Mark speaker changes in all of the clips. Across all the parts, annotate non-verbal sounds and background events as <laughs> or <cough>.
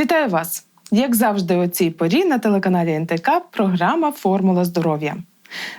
Speaker 1: Вітаю вас! Як завжди, у цій порі на телеканалі НТК програма Формула здоров'я.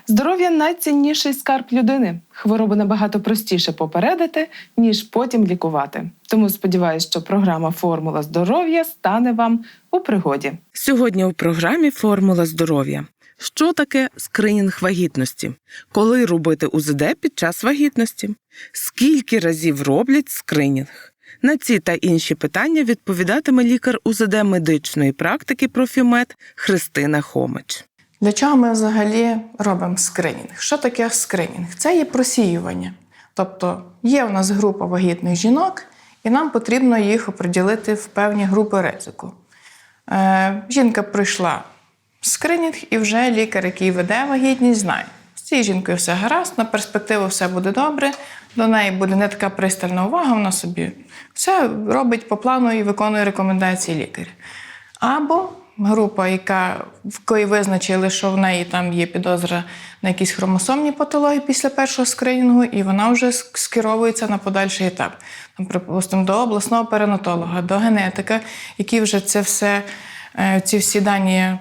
Speaker 1: Здоров'я найцінніший скарб людини. Хворобу набагато простіше попередити, ніж потім лікувати. Тому сподіваюся, що програма Формула здоров'я стане вам у пригоді. Сьогодні у програмі Формула здоров'я. Що таке скринінг вагітності? Коли робити УЗД під час вагітності? Скільки разів роблять скринінг? На ці та інші питання відповідатиме лікар УЗД медичної практики профімед Христина Хомич.
Speaker 2: Для чого ми взагалі робимо скринінг? Що таке скринінг? Це є просіювання. Тобто є у нас група вагітних жінок, і нам потрібно їх оприділити в певні групи ризику. Е, жінка пройшла скринінг, і вже лікар, який веде вагітність, знає. З цією жінкою все гаразд, на перспективу все буде добре, до неї буде не така пристальна увага, вона собі все робить по плану і виконує рекомендації лікаря. Або група, яка в якої визначили, що в неї там є підозра на якісь хромосомні патології після першого скринінгу, і вона вже скеровується на подальший етап. Там, припустимо, до обласного перинатолога, до генетика, які вже це все, е, ці всі дані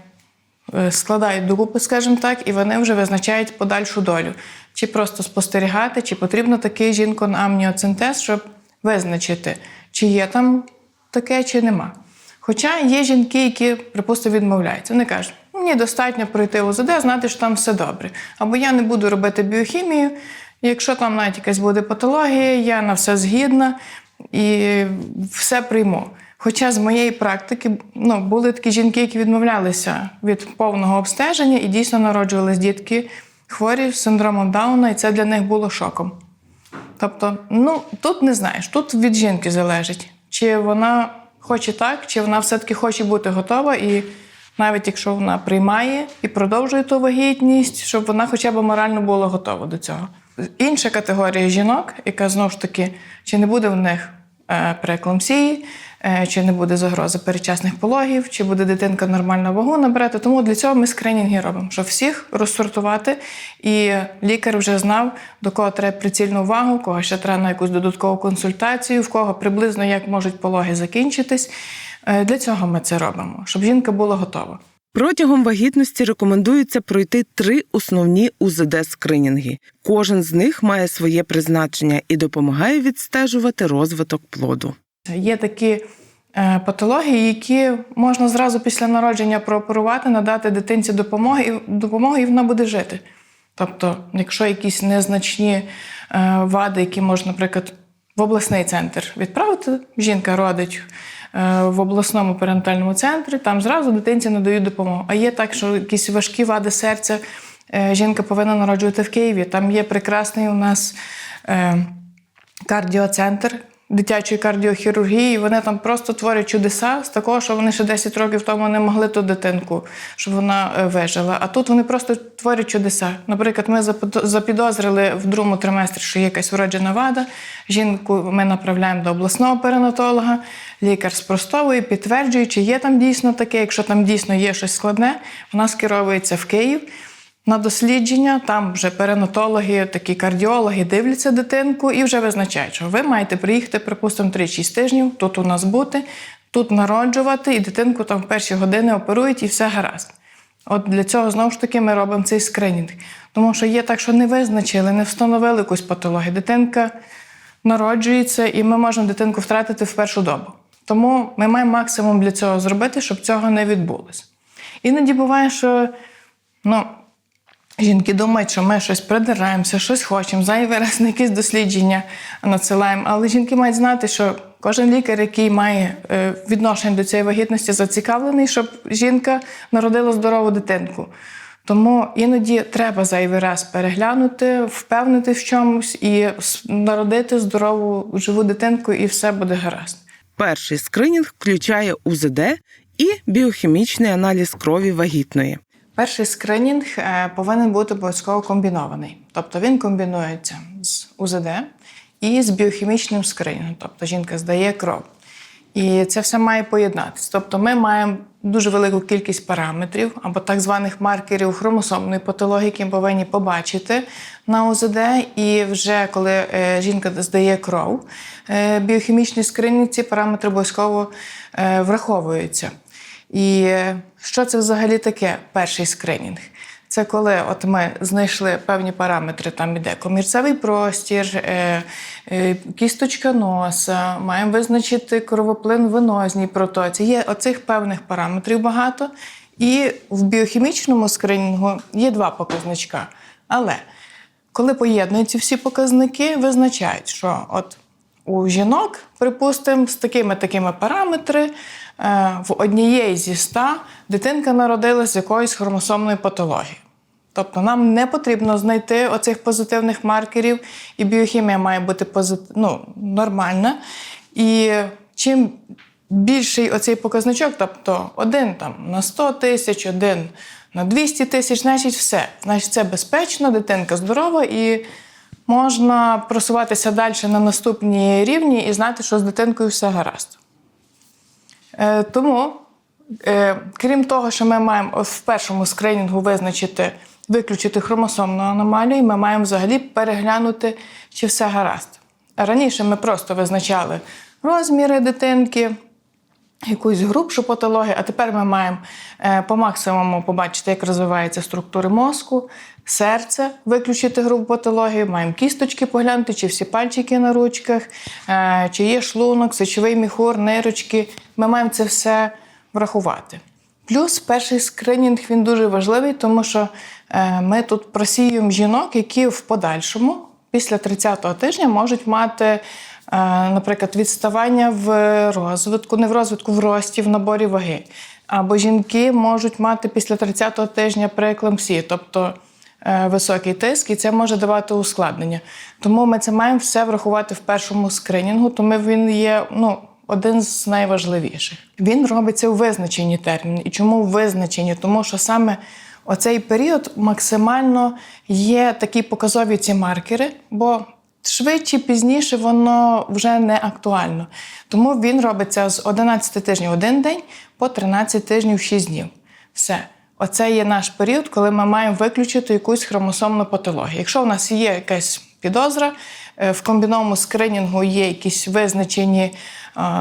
Speaker 2: е, складають докупи, скажімо так, і вони вже визначають подальшу долю. Чи просто спостерігати, чи потрібно такий жінку на амніоцентез, щоб визначити, чи є там таке, чи нема. Хоча є жінки, які, припустимо, відмовляються. Вони кажуть, мені достатньо пройти УЗД, знати, що там все добре. Або я не буду робити біохімію, якщо там навіть якась буде патологія, я на все згідна і все прийму. Хоча з моєї практики ну, були такі жінки, які відмовлялися від повного обстеження і дійсно народжувались дітки хворі з синдромом Дауна, і це для них було шоком. Тобто, ну тут не знаєш, тут від жінки залежить, чи вона хоче так, чи вона все-таки хоче бути готова, і навіть якщо вона приймає і продовжує ту вагітність, щоб вона хоча б морально була готова до цього. Інша категорія жінок, яка знову ж таки, чи не буде в них е, прееклампсії, чи не буде загрози передчасних пологів, чи буде дитинка нормально вагу набирати. Тому для цього ми скринінги робимо, щоб всіх розсортувати. І лікар вже знав, до кого треба прицільну увагу, кого ще треба на якусь додаткову консультацію, в кого приблизно як можуть пологи закінчитись. Е, Для цього ми це робимо, щоб жінка була готова.
Speaker 1: Протягом вагітності рекомендується пройти три основні УЗД-скринінги. Кожен з них має своє призначення і допомагає відстежувати розвиток плоду.
Speaker 2: Є такі е, патології, які можна зразу після народження прооперувати, надати дитинці допомоги, і, допомогу, і вона буде жити. Тобто, якщо якісь незначні е, вади, які можна, наприклад, в обласний центр відправити, жінка родить е, в обласному перинатальному центрі, там зразу дитинці надають допомогу. А є так, що якісь важкі вади серця жінка повинна народжувати в Києві. Там є прекрасний у нас. Кардіоцентр дитячої кардіохірургії. Вони там просто творять чудеса з такого, що вони ще 10 років тому не могли ту дитинку, щоб вона е, вижила. А тут вони просто творять чудеса. Наприклад, ми запідозрили в другому триместрі, що є якась вроджена вада. Жінку ми направляємо до обласного перинатолога. Лікар спростовує, підтверджує, чи є там дійсно таке. Якщо там дійсно є щось складне, вона скеровується в Київ на дослідження. Там вже перинатологи, такі кардіологи дивляться дитинку і вже визначають, що ви маєте приїхати, припустимо, 3-6 тижнів, тут у нас бути, тут народжувати, і дитинку там в перші години оперують, і все гаразд. От для цього знову ж таки ми робимо цей скринінг. Тому що є так, що не визначили, не встановили якусь патологію. Дитинка народжується, і ми можемо дитинку втратити в першу добу. Тому ми маємо максимум для цього зробити, щоб цього не відбулося. Іноді буває, що ну, Жінки думають, що ми щось придираємося, щось хочемо, зайвий раз на якісь дослідження надсилаємо. Але жінки мають знати, що кожен лікар, який має е, відношення до цієї вагітності, зацікавлений, щоб жінка народила здорову дитинку. Тому іноді треба зайвий раз переглянути, впевнити в чомусь і народити здорову живу дитинку, і все буде гаразд.
Speaker 1: Перший скринінг включає УЗД і біохімічний аналіз крові вагітної.
Speaker 2: Перший скринінг е, повинен бути обов'язково комбінований. Тобто він комбінується з УЗД і з біохімічним скринінгом. Тобто жінка здає кров. І це все має поєднатися. Тобто ми маємо дуже велику кількість параметрів або так званих маркерів хромосомної патології, які ми повинні побачити на ОЗД. І вже коли е, жінка здає кров, е, біохімічний скринінг, ці параметри обов'язково враховуються. І що це взагалі таке перший скринінг? Це коли от ми знайшли певні параметри, там іде комірцевий простір, е, е, кісточка носа, маємо визначити кровоплин в венозній протоці. Є оцих певних параметрів багато. І в біохімічному скринінгу є два показничка. Але коли поєднуються всі показники, визначають, що от у жінок, припустимо, з такими такими параметри е, в однієї зі ста дитинка народилась з якоюсь хромосомною патологією. Тобто нам не потрібно знайти оцих позитивних маркерів, і біохімія має бути позит... ну, нормальна. І чим більший оцей показничок, тобто один там на 100 тисяч, один на 200 тисяч, значить все. Значить, це безпечно, дитинка здорова і можна просуватися далі на наступні рівні і знати, що з дитинкою все гаразд. Е, тому, е, крім того, що ми маємо в першому скринінгу визначити, виключити хромосомну аномалію, ми маємо взагалі переглянути, чи все гаразд. Раніше ми просто визначали розміри дитинки, якусь грубшу патологію, а тепер ми маємо е, по максимуму побачити, як розвиваються структури мозку, серце, виключити грубу патологію, маємо кісточки поглянути, чи всі пальчики на ручках, е, чи є шлунок, сечовий міхур, нирочки. Ми маємо це все врахувати. Плюс перший скринінг він дуже важливий, тому що е, ми тут просіюємо жінок, які в подальшому, після 30-го тижня, можуть мати, наприклад, відставання в розвитку, не в розвитку, в рості, в наборі ваги. Або жінки можуть мати після 30-го тижня прееклампсію, тобто е, високий тиск, і це може давати ускладнення. Тому ми це маємо все врахувати в першому скринінгу, тому він є ну, один з найважливіших. Він робиться у визначенні терміни. І чому у визначенні? Тому що саме оцей період максимально є такі показові ці маркери, бо швидше, пізніше воно вже не актуально. Тому він робиться з 11 тижнів один день по 13 тижнів 6 днів. Все. Оце є наш період, коли ми маємо виключити якусь хромосомну патологію. Якщо у нас є якась підозра, е, в комбіновому скринінгу є якісь визначені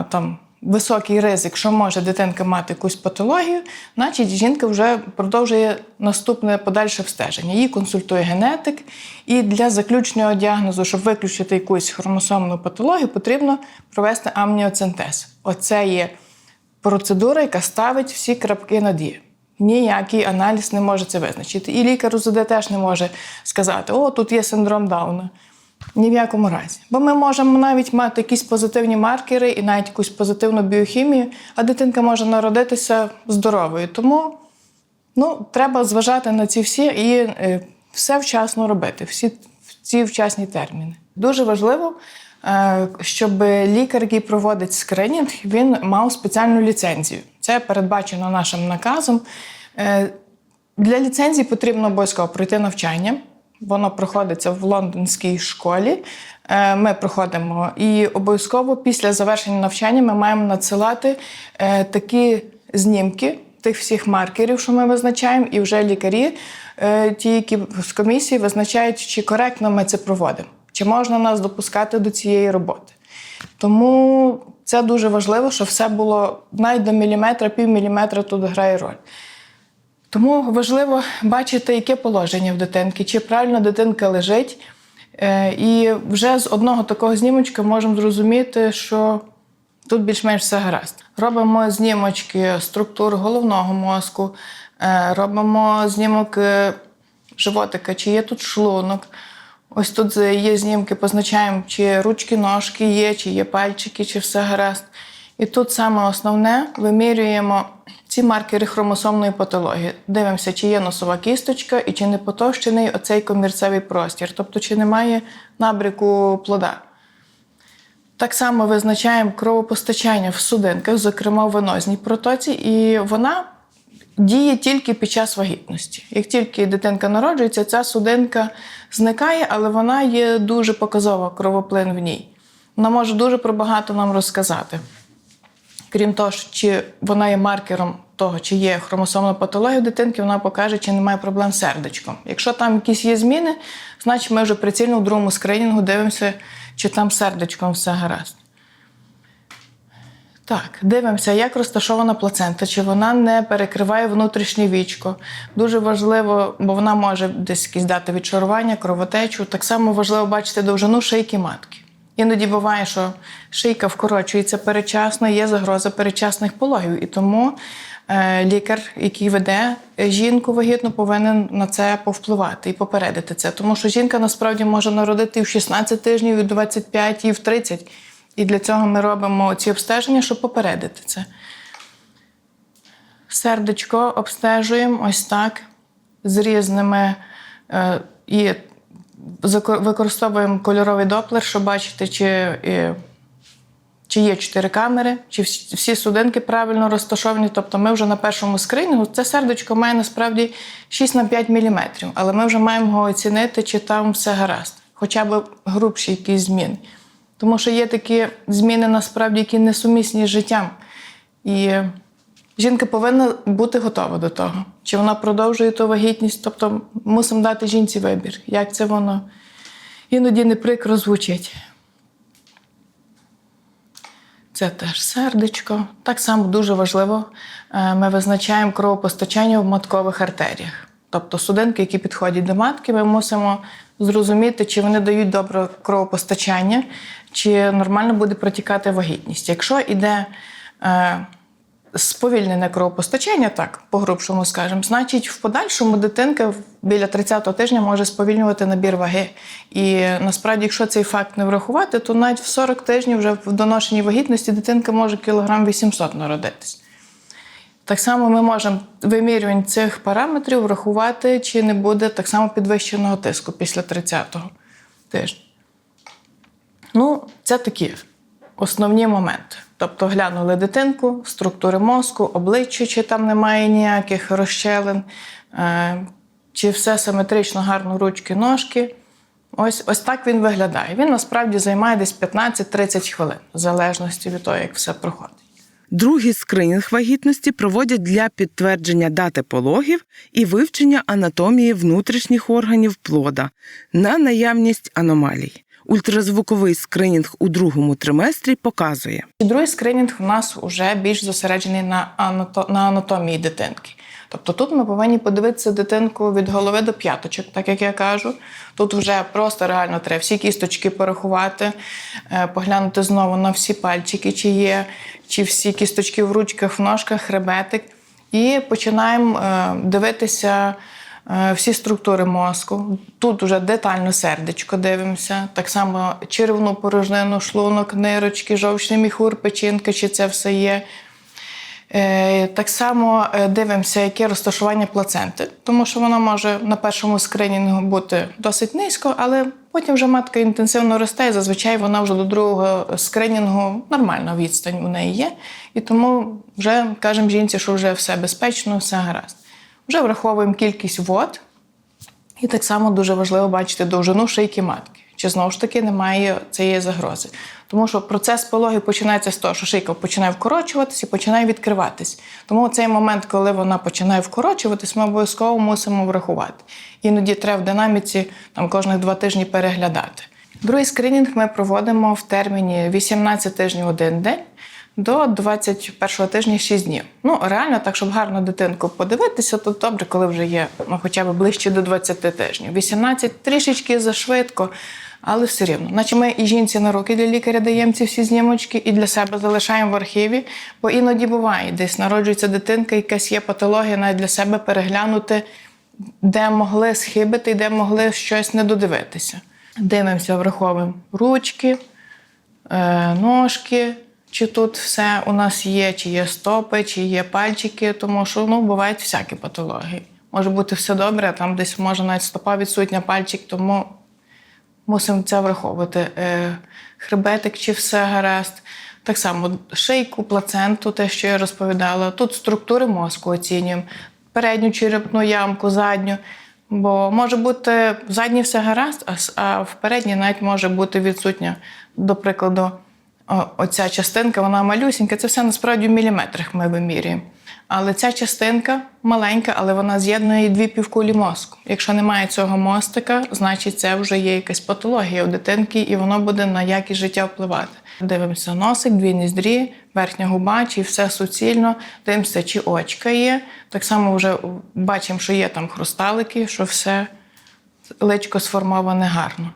Speaker 2: там. Високий ризик, що може дитинка мати якусь патологію, значить жінка вже продовжує наступне подальше обстеження. Її консультує генетик, і для заключного діагнозу, щоб виключити якусь хромосомну патологію, потрібно провести амніоцентез. Оце є процедура, яка ставить всі крапки над «і». Ніякий аналіз не може це визначити. І лікар УЗД теж не може сказати, о, тут є синдром Дауна. Ні в якому разі. Бо ми можемо навіть мати якісь позитивні маркери і навіть якусь позитивну біохімію, а дитинка може народитися здоровою. Тому ну, треба зважати на ці всі і е, все вчасно робити, всі ці вчасні терміни. Дуже важливо, е, щоб лікар, який проводить скринінг, він мав спеціальну ліцензію. Це передбачено нашим наказом. Е, Для ліцензії потрібно обов'язково пройти навчання. Воно проходиться в лондонській школі. Е, Ми проходимо і обов'язково після завершення навчання ми маємо надсилати е, такі знімки тих всіх маркерів, що ми визначаємо, і вже лікарі, е, ті, які з комісії, визначають, чи коректно ми це проводимо, чи можна нас допускати до цієї роботи. Тому це дуже важливо, щоб все було навіть до міліметра, пів міліметра тут грає роль. Тому важливо бачити, яке положення в дитинки, чи правильно дитинка лежить. Е, І вже з одного такого знімочка можемо зрозуміти, що тут більш-менш все гаразд. Робимо знімочки структур головного мозку, е, робимо знімок животика, чи є тут шлунок. Ось тут є знімки, позначаємо, чи ручки, ножки є, чи є пальчики, чи все гаразд. І тут саме основне вимірюємо ці маркери хромосомної патології. Дивимося, чи є носова кісточка і чи не потовщений оцей комірцевий простір, тобто чи немає набріку плода. Так само визначаємо кровопостачання в судинках, зокрема в венозній протоці, і вона діє тільки під час вагітності. Як тільки дитинка народжується, ця судинка зникає, але вона є дуже показова кровоплин в ній. Вона може дуже про багато нам розказати. Крім того, чи вона є маркером того, чи є хромосомна патологія у дитинки, вона покаже, чи немає проблем з сердечком. Якщо там якісь є зміни, значить ми вже прицільно у другому скринінгу дивимося, чи там сердечком все гаразд. Так, дивимося, як розташована плацента, чи вона не перекриває внутрішнє вічко. Дуже важливо, бо вона може десь якісь дати відшарування, кровотечу. Так само важливо бачити довжину шийки матки. Іноді буває, що шийка вкорочується передчасно, є загроза передчасних пологів. І тому е, лікар, який веде жінку вагітну, повинен на це повпливати і попередити це. Тому що жінка насправді може народити в 16 тижнів, і в 25, і в 30. І для цього ми робимо ці обстеження, щоб попередити це. Сердечко обстежуємо ось так з різними е, і використовуємо кольоровий доплер, щоб бачити, чи, чи є чотири камери, чи всі судинки правильно розташовані. Тобто ми вже на першому скринінгу це сердечко має насправді 6 на 5 мм, але ми вже маємо його оцінити, чи там все гаразд, хоча б грубші якісь зміни. Тому що є такі зміни, насправді, які несумісні з життям. І жінка повинна бути готова до того. Чи вона продовжує ту вагітність, тобто мусимо дати жінці вибір, як це воно іноді не прикро звучить. Це теж сердечко. Так само дуже важливо, е, ми визначаємо кровопостачання в маткових артеріях. Тобто судинки, які підходять до матки, ми мусимо зрозуміти, чи вони дають добре кровопостачання, чи нормально буде протікати вагітність. Якщо йде е, сповільнене кровопостачання, так, по-грубшому скажемо, значить, в подальшому дитинка біля 30-го тижня може сповільнювати набір ваги. І насправді, якщо цей факт не врахувати, то навіть в 40 тижнів вже в доношеній вагітності дитинка може кілограм 800 народитись. Так само ми можемо вимірювань цих параметрів врахувати, чи не буде так само підвищеного тиску після 30-го тижня. Ну, це такі основні моменти. Тобто глянули дитинку, структури мозку, обличчя, чи там немає ніяких розщелин, е, чи все симетрично, гарно ручки, ножки. Ось, ось так він виглядає. Він насправді займає десь 15-30 хвилин, в залежності від того, як все проходить.
Speaker 1: Другий скринінг вагітності проводять для підтвердження дати пологів і вивчення анатомії внутрішніх органів плода на наявність аномалій. Ультразвуковий скринінг у другому триместрі показує,
Speaker 2: другий скринінг у нас вже більш зосереджений на, на анатомії дитинки. Тобто тут ми повинні подивитися дитинку від голови до п'яточок, так як я кажу. Тут вже просто реально треба всі кісточки порахувати, е, поглянути знову на всі пальчики, чи є, чи всі кісточки в ручках, в ножках, хребетик. І починаємо е, дивитися всі структури мозку. Тут вже детально сердечко дивимося, так само червну порожнину, шлунок, нирочки, жовчний міхур, печінка, чи це все є. Е, Так само е, дивимося, яке розташування плаценти, тому що вона може на першому скринінгу бути досить низько, але потім вже матка інтенсивно росте, і зазвичай вона вже до другого скринінгу нормальна відстань у неї є. І тому вже кажемо жінці, що вже все безпечно, все гаразд. Вже враховуємо кількість вод, і так само дуже важливо бачити довжину шийки матки. Чи знову ж таки немає цієї загрози. Тому що процес пологів починається з того, що шийка починає вкорочуватися і починає відкриватись. Тому цей момент, коли вона починає вкорочуватись, ми обов'язково мусимо врахувати. Іноді треба в динаміці там, кожних два тижні переглядати. Другий скринінг ми проводимо в терміні 18 тижнів один день до 21 тижня 6 днів. Ну, реально, так, щоб гарно дитинку подивитися, то добре, коли вже є ну, хоча б ближче до 20 тижнів. 18 трішечки зашвидко, але все рівно. Наче ми і жінці на руки для лікаря даємо ці всі знімочки, і для себе залишаємо в архіві, бо іноді буває, десь народжується дитинка, якась є патологія, навіть для себе переглянути, де могли схибити і де могли щось не додивитися. Дивимося, враховуємо ручки, е, ножки, чи тут все у нас є, чи є стопи, чи є пальчики, тому що ну, бувають всякі патології. Може бути все добре, там десь може навіть стопа відсутня, пальчик, тому мусимо це враховувати. Е, хребетик, чи все гаразд. Так само шийку, плаценту, те, що я розповідала. Тут структури мозку оцінюємо, передню черепну ямку, задню. Бо може бути в задній все гаразд, а в передній навіть може бути відсутня, до прикладу, оця частинка, вона малюсінька, це все насправді в міліметрах ми вимірюємо. Але ця частинка маленька, але вона з'єднує дві півкулі мозку. Якщо немає цього мостика, значить це вже є якась патологія у дитинки, і воно буде на якість життя впливати. Дивимося носик, дві ніздрі, верхня губа, чи все суцільно, дивимося, чи очка є. Так само вже бачимо, що є там хрусталики, що все личко сформоване гарно.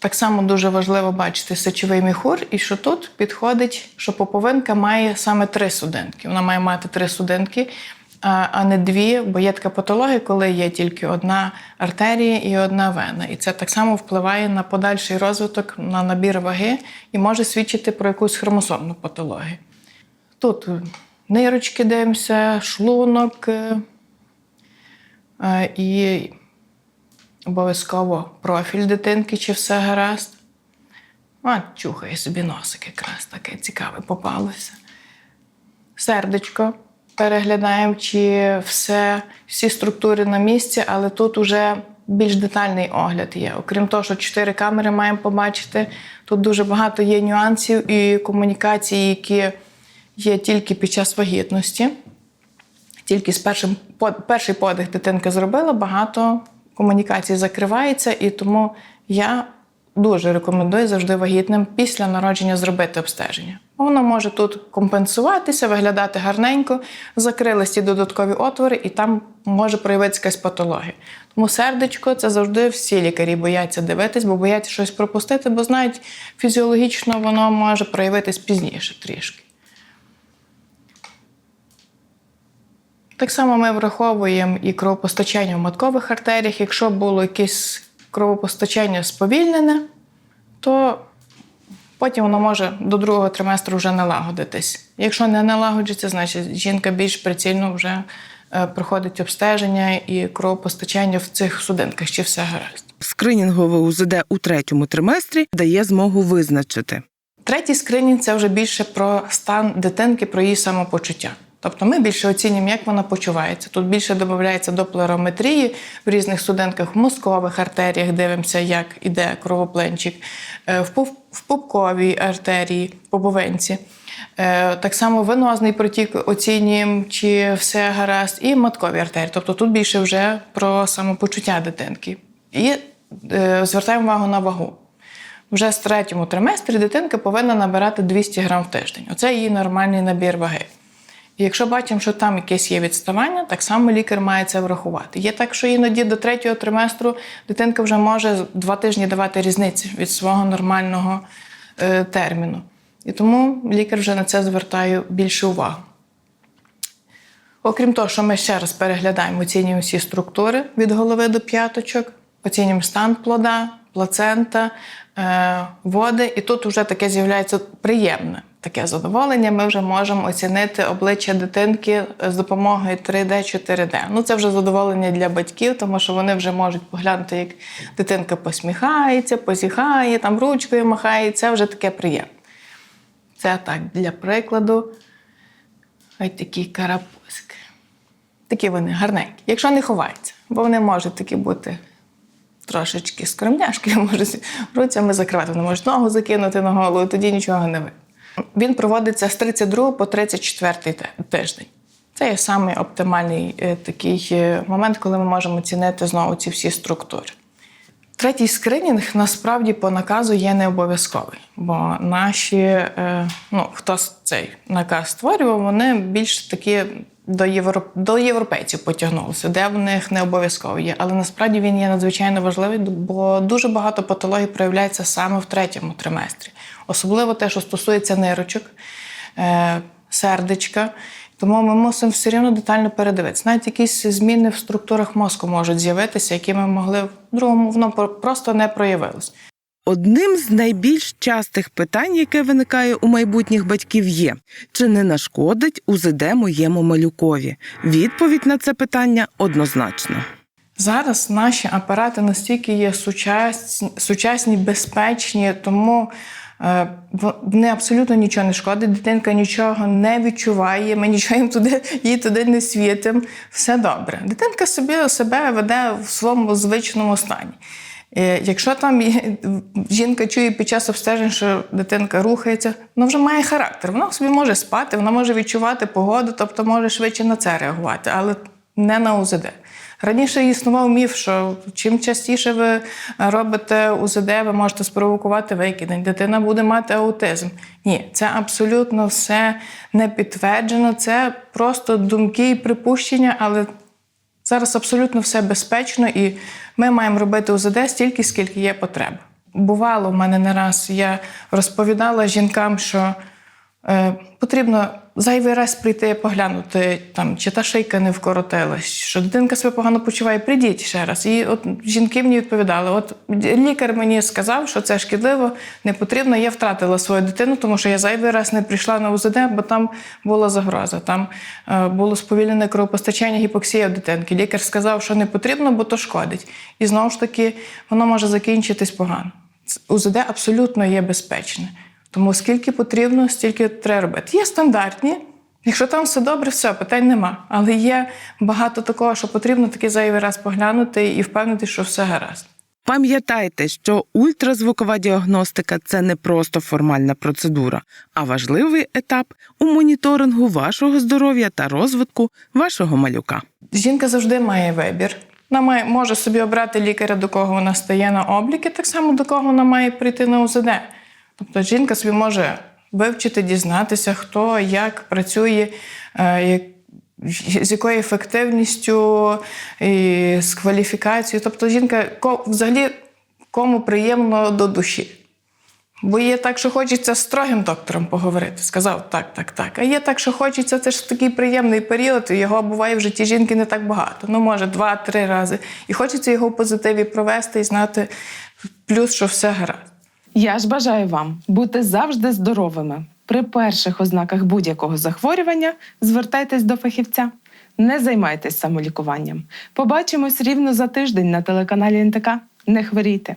Speaker 2: Так само дуже важливо бачити сечовий міхур, і що тут підходить, що поповинка має саме три судинки. Вона має мати три судинки, а не дві, бо є така патологія, коли є тільки одна артерія і одна вена. І це так само впливає на подальший розвиток, на набір ваги і може свідчити про якусь хромосомну патологію. Тут е, нирочки дивимося, шлунок е, е, і обов'язково профіль дитинки, чи все гаразд. А, чухає собі носик якраз таке цікаве попалося. Сердечко. Переглядаємо, чи все, всі структури на місці, але тут уже більш детальний огляд є. Окрім того, що чотири камери маємо побачити, тут дуже багато є нюансів і комунікацій, які є тільки під час вагітності. Тільки з першим перший подих дитинка зробила, багато комунікацій закривається, і тому я дуже рекомендую завжди вагітним після народження зробити обстеження. Воно може тут компенсуватися, виглядати гарненько, закрились ці додаткові отвори, і там може проявитися якась патологія. Тому сердечко це завжди всі лікарі бояться дивитись, бо бояться щось пропустити, бо знають, фізіологічно воно може проявитись пізніше трішки. Так само ми враховуємо і кровопостачання в маткових артеріях. Якщо було якесь кровопостачання сповільнене, то потім воно може до другого триместру вже налагодитись. Якщо не налагоджується, значить жінка більш прицільно вже е, проходить обстеження і кровопостачання в цих судинках, чи все гаразд.
Speaker 3: Скринінгове УЗД у третьому триместрі дає змогу визначити.
Speaker 2: Третій скринінг це вже більше про стан дитинки, про її самопочуття. Тобто ми більше оцінюємо, як вона почувається. Тут більше додається доплерометрії в різних судинках, в мозкових артеріях дивимося, як іде кровопленчик, е, в пуп- пупковій артерії, пуповинці. Е, Так само венозний протік оцінюємо, чи все гаразд, і маткові артерії. Тобто тут більше вже про самопочуття дитинки. І е, звертаємо увагу на вагу. Вже з третьому триместрі дитинка повинна набирати 200 грам в тиждень. Оце її нормальний набір ваги. Якщо бачимо, що там якесь є відставання, так само лікар має це врахувати. Є так, що іноді до третього триместру дитинка вже може два тижні давати різницю від свого нормального е, терміну. І тому лікар вже на це звертає більше увагу. Окрім того, що ми ще раз переглядаємо, оцінюємо всі структури від голови до п'яточок, оцінюємо стан плода, плацента, е, води, і тут вже таке з'являється приємне таке задоволення. Ми вже можемо оцінити обличчя дитинки з допомогою 3D, 4D. Ну це вже задоволення для батьків, тому що вони вже можуть поглянути, як дитинка посміхається, позіхає, там ручкою махає. Це вже таке приємне. Це так для прикладу. Ось такі карапузики. Такі вони гарненькі, якщо не ховаються, бо вони можуть такі бути трошечки скромняшки, <laughs> можуть руцями закривати, вони можуть ногу закинути на голову, тоді нічого не видно. Він проводиться з 32 по 34 тиждень. Це є самий оптимальний е, такий е, момент, коли ми можемо оцінити знову ці всі структури. Третій скринінг насправді по наказу є не обов'язковий, бо наші, е, ну хто цей наказ створював, вони більш такі до, євро, до європейців потягнулися, де в них не обов'язково є. Але насправді він є надзвичайно важливий, бо дуже багато патологій проявляється саме в третьому триместрі, особливо те, що стосується нирочок, е, сердечка. Тому ми мусимо все рівно детально передивитися. Навіть якісь зміни в структурах мозку можуть з'явитися, які ми могли в другому, воно просто не проявилось.
Speaker 3: Одним з найбільш частих питань, яке виникає у майбутніх батьків, є чи не нашкодить УЗД моєму малюкові? Відповідь на це питання однозначна.
Speaker 2: Зараз наші апарати настільки є сучасні, сучасні безпечні, тому е, вони абсолютно нічого не шкодить. Дитинка нічого не відчуває, ми нічого їм туди, їй туди не світимо. Все добре. Дитинка собі себе веде в своєму звичному стані. Е, Якщо там жінка чує під час обстежень, що дитинка рухається, вона вже має характер. Вона собі може спати, вона може відчувати погоду, тобто може швидше на це реагувати, але не на УЗД. Раніше існував міф, що чим частіше ви робите УЗД, ви можете спровокувати викидень, дитина буде мати аутизм. Ні, це абсолютно все не підтверджено. Це просто думки і припущення, але Зараз абсолютно все безпечно, і ми маємо робити УЗД стільки, скільки є потреба. Бувало в мене не раз, я розповідала жінкам, що потрібно зайвий раз прийти поглянути, там, чи та шийка не вкоротилась, що дитинка себе погано почуває, прийдіть ще раз. І от жінки мені відповідали: от лікар мені сказав, що це шкідливо, не потрібно. Я втратила свою дитину, тому що я зайвий раз не прийшла на УЗД, бо там була загроза. Там е, було сповільнене кровопостачання, гіпоксія в дитинки. Лікар сказав, що не потрібно, бо то шкодить. І знову ж таки, воно може закінчитись погано. УЗД абсолютно є безпечне. Тому скільки потрібно, стільки треба робити. Є стандартні. Якщо там все добре, все, питань нема. Але є багато такого, що потрібно такий зайвий раз поглянути і впевнити, що все гаразд.
Speaker 3: Пам'ятайте, що ультразвукова діагностика це не просто формальна процедура, а важливий етап у моніторингу вашого здоров'я та розвитку вашого малюка.
Speaker 2: Жінка завжди має вибір. Вона має, може собі обрати лікаря, до кого вона стає на обліки, так само до кого вона має прийти на УЗД. Тобто жінка собі може вивчити, дізнатися, хто як працює, е, з якою ефективністю, і з кваліфікацією. Тобто жінка взагалі кому приємно до душі. Бо є так, що хочеться з строгим доктором поговорити. Сказав так, так, так. А є так, що хочеться, це ж такий приємний період, його буває в житті жінки не так багато. Ну, може, два-три рази. І хочеться його в позитиві провести і знати плюс, що все гаразд.
Speaker 1: Я ж бажаю вам бути завжди здоровими. При перших ознаках будь-якого захворювання звертайтесь до фахівця. Не займайтесь самолікуванням. Побачимось рівно за тиждень на телеканалі НТК. Не хворійте.